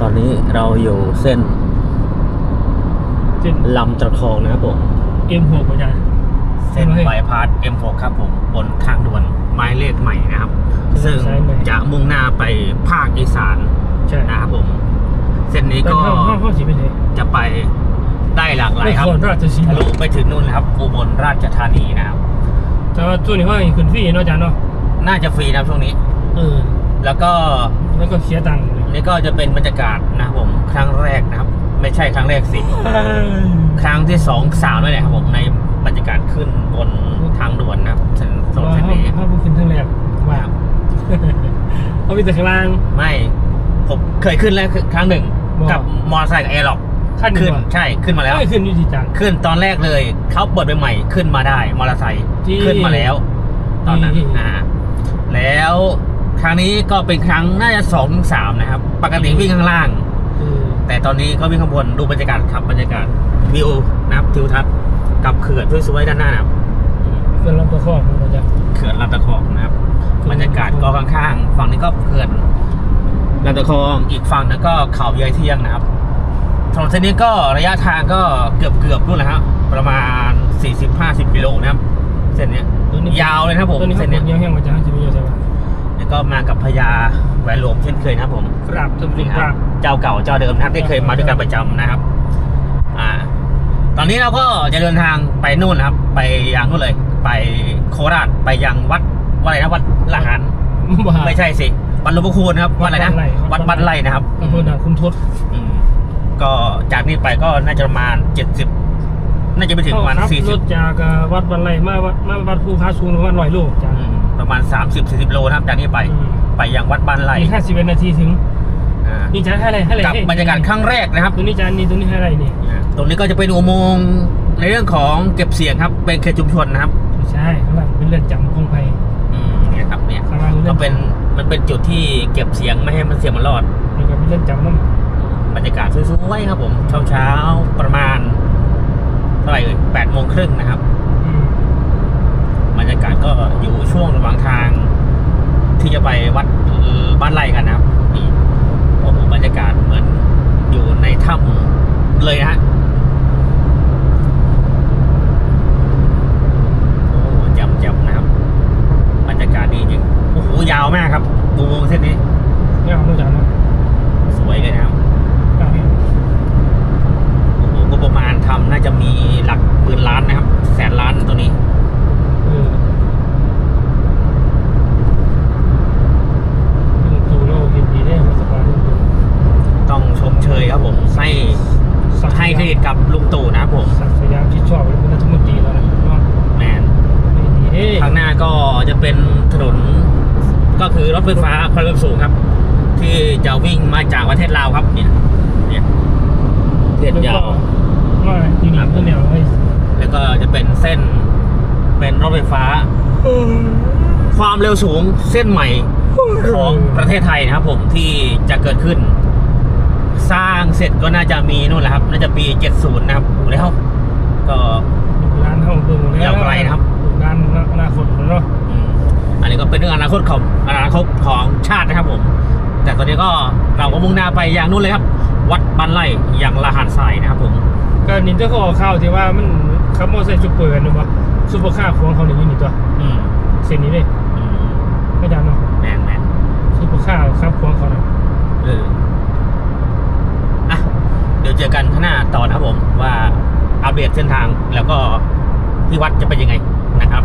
ตอนนี้เราอยู่เส้นเส้น ลำตะคองนะครับผมเอ็มหกอาจารย์ เส้นบายพาส M6 ครับผม บนทางด่วนไม้เลขใหม่นะครับ ซึ่งสายใหม่ จะมุ่งหน้าไปภาคอีสานใช่นะครับผม เส้นนี้ตอนก็ห้องห้องห้องสีเป็นไงจะไปได้หลากหลายไม่ครับคอนราชสีทะมาลุไปถึงนู่นเลยครับอุบลราชธานีนะครับ แต่ว่าช่วงนี้ว่าขึ้นฟรีเนาะอาจารย์เนาะน่าจะฟรีนะครับช่วงนี้ เออแล้วก็แล้วก็เคลียร์ตังค์เลย นี่ก็จะเป็นบรรยากาศนะครับผมครั้งแรกนะครับ ไม่ใช่ครั้งแรกสิ ครั้งที่สองสามแล้วแหละครับผมในบรรยากาศขึ้นบนทางด่วนนะครับเส้นถนนว่าเส้นห้องนี้ห้องขึ้นทั้งแรกว่าเอาไปแต่ข้างล่าง ไม่ผมเคยขึ้นแล้วครั้งหนึ่งว้าวกับมอเตอร์ไซค์กับแอร์ล็อกขั้นหนึ่งขึ้นว่ะใช่ขึ้นมาแล้วไม่ขึ้นอยู่ที่จังขึ้นตอนแรกเลยเขาเปิดไปใหม่ขึ้นมาได้มอเตอร์ไซค์ที่ขึ้นมาแล้ว ตอนนั้นที่อ่าแล้ว ครั้งนี้ก็เป็นครั้งน่าจะสองถึงสามนะครับ ปกติวิ่งข้างล่างเออแต่ตอนนี้เขาวิ่งข้างบนดูบรรยากาศครับบรรยากาศวิวนะครับทิวทัศน์กับเขื่อนสวยๆด้านหน้านะครับเพื่อนรับตัวข้อมันอาจารย์เขื่อนลำตะคองนะครับ บรรยากาศก็ข้างๆฝั่งนี้ก็เขื่อนลำตะคองอีกฝั่งนึงก็เขาเยอยเที่ยงนะครับถนนเส้นนี้ก็ระยะทางก็เกือบเกือบๆนู่นแหละครับประมาณ 40-50กิโลนะครับ เส้นเนี้ยตัวนี้ยาวเลยนะครับผมตัวนี้เขาเส้นปเนี้วยดเยอะแห้งอาจารย์จะมีเยอะใช่ไหมแล้ว ก็มากับพญาแหวนหลวงเช่นเคยนะครับผมกราบท่านผู้ชนี่มคกรัราบบเจ้าเก่าเจ้าเดิมนะครับที่เคยมาด้วยกันประจำนะครับ อ่า ตอนนี้เราก็จะเดินทางไปนู่นนะครับ ไปยังนู่นเลย ไปโคราชไปยังวัดวัดอะไรนะวัดละหารว่าไม่ใช่สิวัดหลวงพ่อคูณนะครับวัดอะไรนะวัวัดดบ้าบ้านนไร่ไร่นะครับอำเภอด่านคุณทศอืมก็จากนี้ไปก็น่าจะประมาณเจ็ดสิบน่าจะไปถึงประมาณขับสี่รสิบถจากเอ่อวัดบันไลมาวัดมาวัดภูพาสูงประมาณร้อยโลจ้ะ ประมาณสามสิบสี่สิบโลนะครับจากนี้ไปอืมไปยังวัดบ้านไร่มีห้าสิบเอ็ดนาทีถึง อ่านี่จ้าให้อะไรให้อะไรกับบรรยากาศครั้งแรกนะครับตัวนี้จานนี่ตัวนี้ให้อะไรนี่อ่าตรงนี้ก็จะเป็นอุโมงค์ในเรื่องของเก็บเสียงครับ เป็นเขตชุมชนนะครับไม่ใช่ข้างหลังเป็นเรือนจำคงไพอืมเนี่ยครับเนี่ยข้างล่างเรืก็อนเป็นมันเป็นจุดที่เก็บเสียงไม่ให้มันเสียงมันรอดนี่ก็เป็นเรือนจำน้ำบรรยากาศสวยๆครับผมเช้าเช้าๆประมาณเท่าไหร่เอ่ยแปดโมงครึ่งนะครับอืมบรรยา กาศก็อยู่ช่วงระหว่างทางที่จะไปวัดบ้านไร่กันนะครับนี่โอ้โหบรรยากาศเหมือนอยู่ในถ้ำเลยนะฮะโอ้จำจำนะครับ บรรยากาศดีจริงโอ้โหยาวมากครับอุโมงค์เส้นนี้ เนี่ยเอาตัวจานเนาะ สวยเลยนะครับ เอาเนี่ย โอ้โหก็ประมาณทำน่าจะมีหลักหมื่นล้านนะครับ แสนล้านตัวนี้ เออลุงตู่เราเห็นดีได้มาสบายลุงตู่ ต้องชมเชยครับผม ให้สักให้เครดิตกับลุงตู่นะครับผมสักสยามที่ชอบเป็นรัฐมนตรีแล้วนะเนาะแมนไม่ดีเด้ข้างหน้าก็จะเป็นถนนก็คือรถไฟฟ้าความเร็วสูงครับ ที่จะวิ่งมาจากประเทศลาวครับเนี่ยเนี่ยเส้นยาวว่าอยู่นี่ก็แนวไอ้แล้วก็จะเป็นเส้นเป็นรถไฟฟ้าความเร็วสูงเส้นใหม่ของประเทศไทยนะครับผมที่จะเกิดขึ้น สร้างเสร็จก็น่าจะมีนู่นแหละครับ น่าจะปี70นะครับอยู่แล้ว ก็ร้านห้องเบิ่งแล้วยาวไกลนะครับร้านอนาคตเนาะอืมอันนี้ก็เป็นเรื่องอนาคตของอนาคตของชาตินะครับผม แต่ตอนนี้ก็เราก็มุ่งหน้าไปอย่างนู้นเลยครับ วัดบ้านไร่อย่างละหานทรายนะครับผมก็นี่เจ้าก็ออกข่าวที่ว่ามันขับมอเตอร์ไซค์ซุปเปอร์กันหรือว่าซุปเปอร์คาร์ของเขาเนี่ยอยู่นี่ตัวอืมเส้นนี้เลย อัปเดตเส้นทางแล้วก็ที่วัดจะเป็นยังไงนะครับ